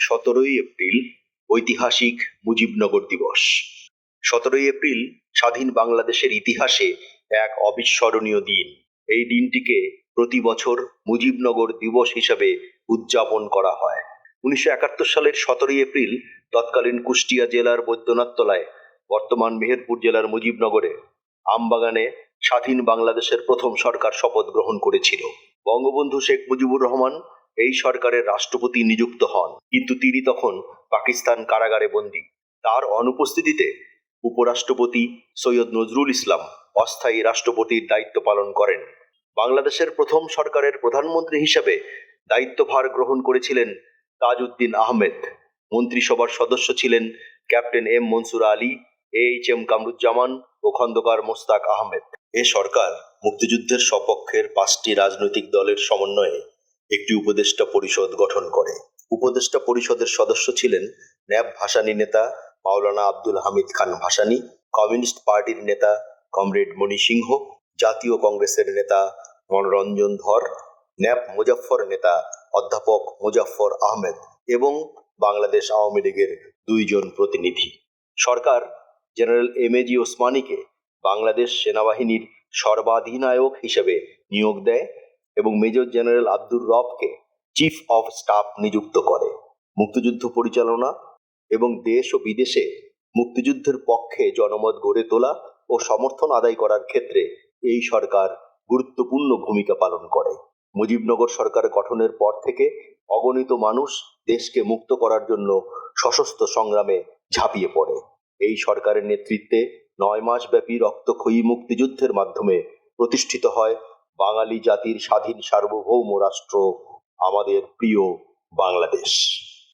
সতেরোই এপ্রিল, ঐতিহাসিক মুজিবনগর দিবস। সতেরোই এপ্রিল, স্বাধীন বাংলাদেশের ইতিহাসে এক অবিস্মরণীয় দিন। এই দিনটিকে প্রতি বছর মুজিবনগর দিবস হিসাবে উদযাপন করা হয়। উনিশশো একাত্তর সালের সতেরোই এপ্রিল তৎকালীন কুষ্টিয়া জেলার বৈদ্যনাথ তলায় বর্তমান মেহেরপুর জেলার মুজিবনগরে আমবাগানে স্বাধীন বাংলাদেশের প্রথম সরকার শপথ গ্রহণ করেছিল। বঙ্গবন্ধু শেখ মুজিবুর রহমান এই সরকারের রাষ্ট্রপতি নিযুক্ত হন। কিন্তু তিনি তখন পাকিস্তান কারাগারে বন্দী। তার অনুপস্থিতিতে উপরাষ্ট্রপতি সৈয়দ নজরুল ইসলাম অস্থায়ী রাষ্ট্রপতির দায়িত্ব পালন করেন। বাংলাদেশের প্রথম সরকারের প্রধানমন্ত্রী হিসাবে দায়িত্বভার গ্রহণ করেছিলেন তাজউদ্দিন আহমেদ। মন্ত্রিসভার সদস্য ছিলেন captain M Mansur Ali A H M Kamruzzaman ও খন্দকার মোস্তাক আহমেদ। এ সরকার মুক্তিযুদ্ধের সপক্ষের পাঁচটি রাজনৈতিক দলের সমন্বয়ে একটি উপদেষ্টা পরিষদ গঠন করে। উপদেষ্টা পরিষদের সদস্য ছিলেন ন্যাব ভাসানী নেতা মাওলানা আব্দুল হামিদ খান ভাসানী, কমিউনিস্ট পার্টির নেতা কমরেড মণি সিংহ, জাতীয় কংগ্রেসের নেতা মনোরঞ্জন ধর ন্যাপ মুজাফফর নেতা অধ্যাপক মুজাফফর আহমেদ এবং বাংলাদেশ আওয়ামী লীগের দুইজন প্রতিনিধি। সরকার জেনারেল এম এ জি ওসমানীকে বাংলাদেশ সেনাবাহিনীর সর্বাধিনায়ক হিসেবে নিয়োগ দেয় এবং মেজর জেনারেল আব্দুর রবকে চিফ অফ স্টাফ নিযুক্ত করে। মুক্তিযুদ্ধ পরিচালনা এবং দেশ ও বিদেশে মুক্তিযুদ্ধের পক্ষে জনমত গড়ে তোলা ও সমর্থন আদায় করার ক্ষেত্রে এই সরকার গুরুত্বপূর্ণ ভূমিকা পালন করে। মুজিবনগর সরকার গঠনের পর থেকে অগণিত মানুষ দেশকে মুক্ত করার জন্য সশস্ত্র সংগ্রামে ঝাঁপিয়ে পড়ে। এই সরকারের নেতৃত্বে নয় মাস ব্যাপী রক্তক্ষয়ী মুক্তিযুদ্ধের মাধ্যমে প্রতিষ্ঠিত হয় বাঙালি জাতির স্বাধীন সার্বভৌম রাষ্ট্র আমাদের প্রিয় বাংলাদেশ।